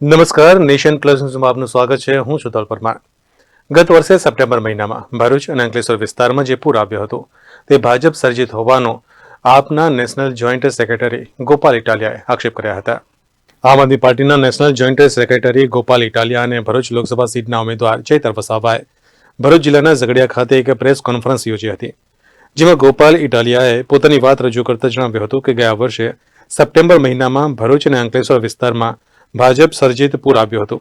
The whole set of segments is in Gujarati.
નમસ્કાર, નેશન પ્લસ ન્યૂઝમાં આપનું સ્વાગત છે. હું છું પરમાર ગત વર્ષે સપ્ટેમ્બર મહિનામાં ભરૂચ અને અંકલેશ્વર વિસ્તારમાં જે પૂર આવ્યો હતો, તે ભાજપ સર્જિત હોવાનો આપના નેશનલ જોઈન્ટ સેક્રેટરી ગોપાલ ઇટાલિયાએ આક્ષેપ કર્યા હતા. આમ આદમી પાર્ટીના national joint secretary Gopal Italia અને ભરૂચ લોકસભા સીટના ઉમેદવાર ચૈતર વસાવાએ ભરૂચ જિલ્લાના ઝઘડિયા ખાતે એક પ્રેસ કોન્ફરન્સ યોજી હતી, જેમાં ગોપાલ ઇટાલિયાએ પોતાની વાત રજૂ કરતા જણાવ્યું હતું કે ગયા વર્ષે સપ્ટેમ્બર મહિનામાં ભરૂચ અને અંકલેશ્વર વિસ્તારમાં ભાજપ સર્જિત પૂર આવ્યું હતું.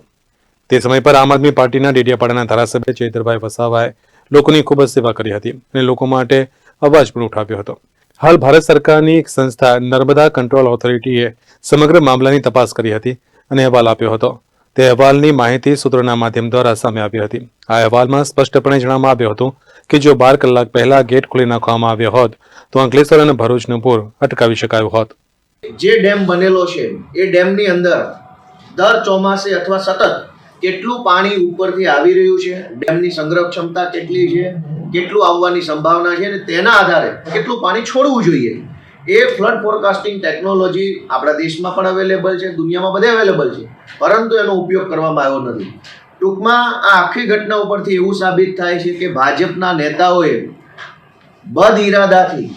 તે સમય પર આમ આદમી પાર્ટીના ડેડિયાપાડાના ધારાસભ્ય ચૈતરભાઈ વસાવાએ લોકોની ખૂબ જ સેવા કરી હતી અને લોકો માટે અવાજ પણ ઉઠાવ્યો હતો. હાલ ભારત સરકારની એક સંસ્થા નર્મદા કંટ્રોલ ઓથોરિટીએ સમગ્ર મામલાની તપાસ કરી હતી અને અહેવાલ આપ્યો હતો. તે અહેવાલની માહિતી સૂત્રોના માધ્યમ દ્વારા સામે આવી હતી. આ અહેવાલમાં સ્પષ્ટપણે જણાવવામાં આવ્યું હતું કે જો બાર કલાક પહેલા ગેટ ખોલી નાખવામાં આવ્યો હોત, તો અંકલેશ્વર અને ભરૂચનું પૂર અટકાવી શકાયું હોત. જે ડેમ બનેલો છે, એ ડેમની અંદર દર ચોમાસે અથવા સતત કેટલું પાણી ઉપરથી આવી રહ્યું છે, ડેમની સંગ્રહ ક્ષમતા કેટલી છે, કેટલું આવવાની સંભાવના છે અને તેના આધારે કેટલું પાણી છોડવું જોઈએ. એ ફ્લડ ફોરકાસ્ટિંગ ટેકનોલોજી આપણા દેશમાં પણ અવેલેબલ છે, દુનિયામાં બધે અવેલેબલ છે, પરંતુ એનો ઉપયોગ કરવામાં આવ્યો નથી. ટૂંકમાં આ આખી ઘટના ઉપરથી એવું સાબિત થાય છે કે ભાજપના નેતાઓએ બદ ઇરાદાથી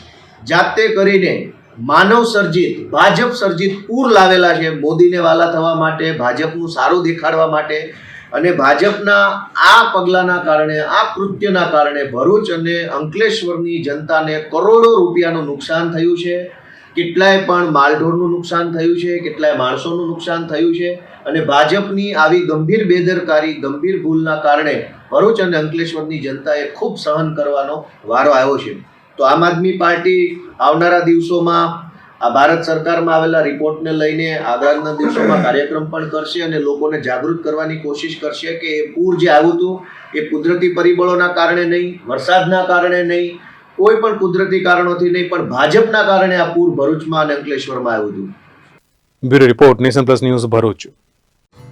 જાતે કરીને માનવ સર્જિત, ભાજપ સર્જિત પૂર લાવેલા છે. મોદીને વાલા થવા માટે, ભાજપનું સારું દેખાડવા માટે અને ભાજપના આ પગલાંના કારણે, આ કૃત્યના કારણે ભરૂચ અને અંકલેશ્વરની જનતાને કરોડો રૂપિયાનું નુકસાન થયું છે. કેટલાય પણ માલઢોરનું નુકસાન થયું છે, કેટલાય માણસોનું નુકસાન થયું છે અને ભાજપની આવી ગંભીર બેદરકારી, ગંભીર ભૂલના કારણે ભરૂચ અને અંકલેશ્વરની જનતાએ ખૂબ સહન કરવાનો વારો આવ્યો છે. તો આમ આદમી પાર્ટી આવનારા દિવસોમાં આ ભારત સરકારમાં આવેલા રિપોર્ટને લઈને આગળના દિવસોમાં કાર્યક્રમ પણ કરશે અને લોકોને જાગૃત કરવાની કોશિશ કરશે કે એ પૂર જે આવ્યું હતું, એ કુદરતી પરિબળોના કારણે નહીં, વરસાદના કારણે નહીં, કોઈ પણ કુદરતી કારણોથી નહીં, પણ ભાજપના કારણે આ પૂર ભરૂચમાં અને અંકલેશ્વરમાં આવ્યું હતું. Bureau report nation plus news Bharuch.